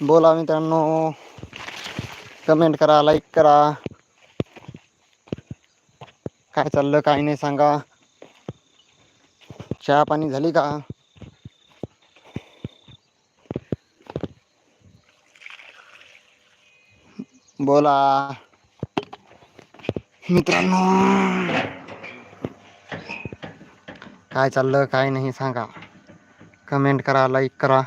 बोला मित्रांनो. कमेंट करा लाईक करा. काय चाललं काय नाही सांगा. चहा पाणी झाली का? बोला. मित्रांनो. काय चाललं काय नाही सांगा. कमेंट करा लाईक करा.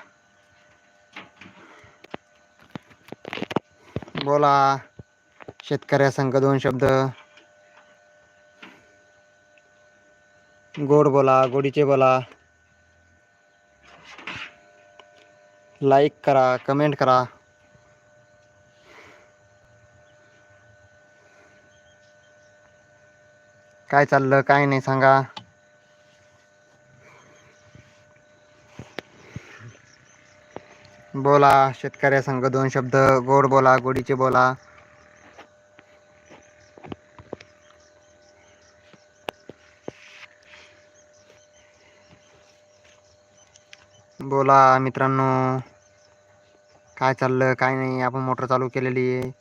बोला. शेतकऱ्या संघ दोन शब्द. गोड बोला गोडीचे बोला. लाईक करा कमेंट करा. काय चाललं काय नाही सांगा. बोला शेतकऱ्या संघ दोन शब्द गोड बोला गोडीचे बोला. बोला मित्रांनो काय चाललं काय नाही आपण मोटर चालू केलेली आहे.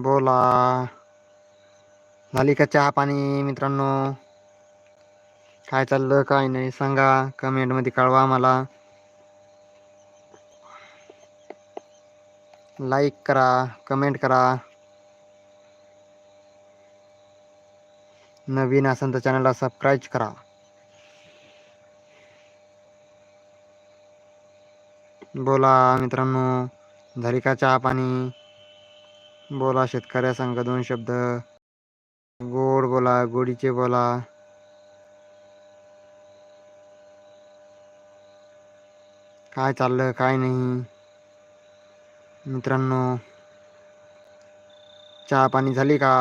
बोला. झाली का चहा पाणी मित्रांनो? काय चाललं काय नाही सांगा. कमेंटमध्ये कळवा मला लाईक करा कमेंट करा. नवीन असेल तर चॅनलला सबस्क्राईब करा. बोला मित्रांनो. झाली का चहा पाणी? बोला शेतकऱ्या संघ दोन शब्द. गोड बोला गोडीचे बोला. काय चाललं काय नाही. मित्रांनो चहा पाणी झाली का?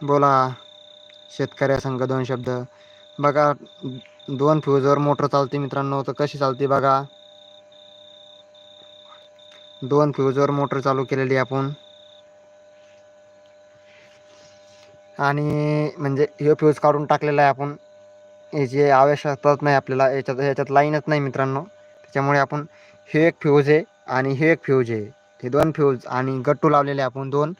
बोला शेतकऱ्या संघ दोन शब्द. बघा दोन फ्यूजवर मोटर चालते मित्रांनो तर कशी चालते बघा. दोन फ्यूजवर मोटर चालू केलेली आपण. आणि म्हणजे हे फ्यूज काढून टाकलेला आहे आपण. याची आवश्यकताच नाही आपल्याला याच्यात याच्यात लाईनच नाही मित्रांनो. त्याच्यामुळे आपण हे एक फ्यूज आहे आणि हे एक फ्यूज आहे. हे दोन फ्यूज आणि गट्टू लावलेले आपण दोन.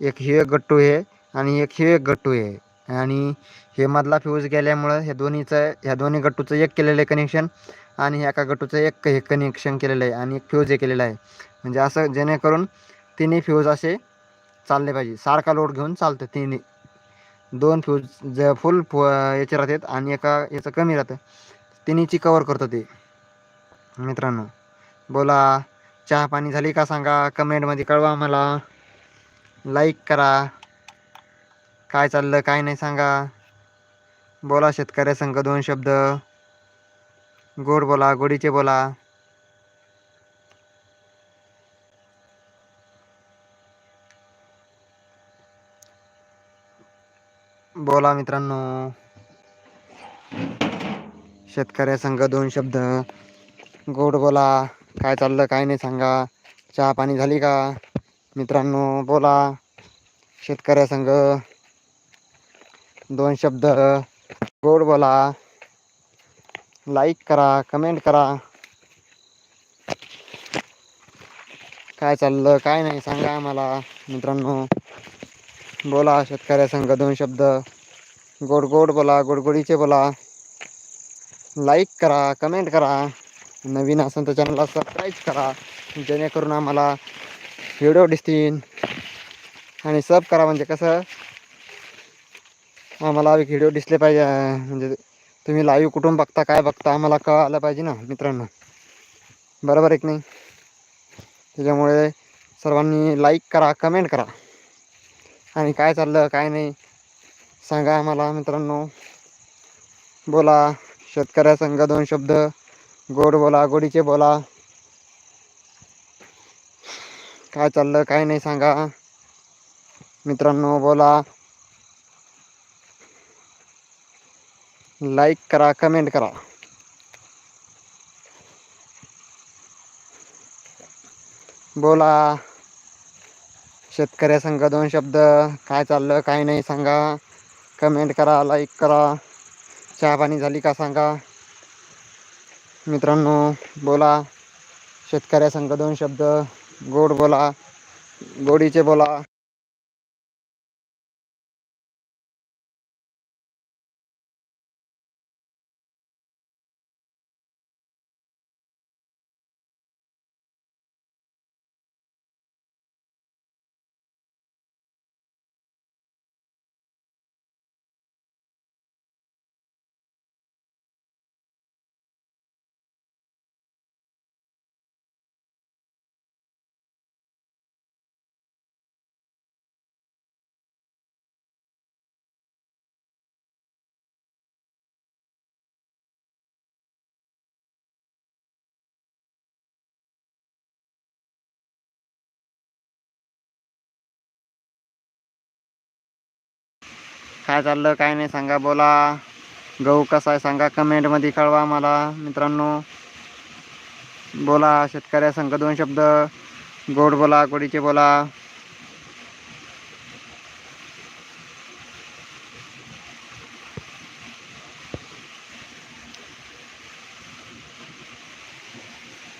एक हे एक गट्टू आहे आणि एक हे एक गट्टू आहे. आणि हे मधला फ्यूज गेल्यामुळं हे दोन्हीचं ह्या दोन्ही गट्टूचं एक केलेलं आहे कनेक्शन आणि एका गट्टूचं एक हे कनेक्शन केलेलं आहे आणि एक फ्यूज हे केलेलं आहे. म्हणजे असं जेणेकरून तिन्ही फ्यूज असे चालले पाहिजे. सारखा लोड घेऊन चालतं तिन्ही. दोन फ्यूज ज फुल फु याचे राहतात आणि एका याचं कमी राहतं. तिन्हीची कवर करतं ते. मित्रांनो बोला. चहा पाणी झाली का सांगा? कमेंटमध्ये कळवा मला लाईक करा. काय चाललं काय नाही सांगा. बोला शेतकऱ्या संघ दोन शब्द. गोड बोला गोडीचे बोला. बोला मित्रांनो. शेतकऱ्या संघ दोन शब्द. गोड बोला. काय चाललं काय नाही सांगा. चहा पाणी झाली का? मित्रांनो बोला. शेतकऱ्या संघ दोन शब्द. गोड बोला. लाईक करा कमेंट करा. काय चाललं काय नाही सांगा आम्हाला मित्रांनो. बोला शेतकऱ्या संघ दोन शब्द. गोड गोड बोला गोडगोडीचे बोला. लाईक करा कमेंट करा. नवीन असेल तर चॅनलला सबस्क्राईब करा. जेणेकरून आम्हाला व्हिडिओ दिसतील. आणि सब करा म्हणजे कसं? आम्हाला व्हिडिओ दिसले पाहिजे. म्हणजे तुम्ही लाईव्ह कुठून बघता काय बघता आम्हाला कळालं पाहिजे ना मित्रांनो. बरोबर एक नाही? त्याच्यामुळे सर्वांनी लाईक करा कमेंट करा. आणि काय चाललं काय नाही? सांगा आम्हाला मित्रांनो. बोला. शेतकऱ्या संघ दोन शब्द. गोड बोला गोडीचे बोला. काय चाललं काय नाही सांगा. मित्रांनो बोला. लाईक करा कमेंट करा. बोला. शेतकऱ्यासंग दोन शब्द. काय चाललं काय नाही सांगा. कमेंट करा लाईक करा. चहा पाणी झाली का सांगा. मित्रांनो बोला. शेतकऱ्या संघ दोन शब्द. गोड बोला. गोडीचे बोला. काय चाललं काय नाही सांगा बोला. गहू कसा आहे सांगा कमेंटमध्ये कळवा मला मित्रांनो. बोला शेतकऱ्या संघ दोन शब्द. गोड बोला गोडीचे बोला.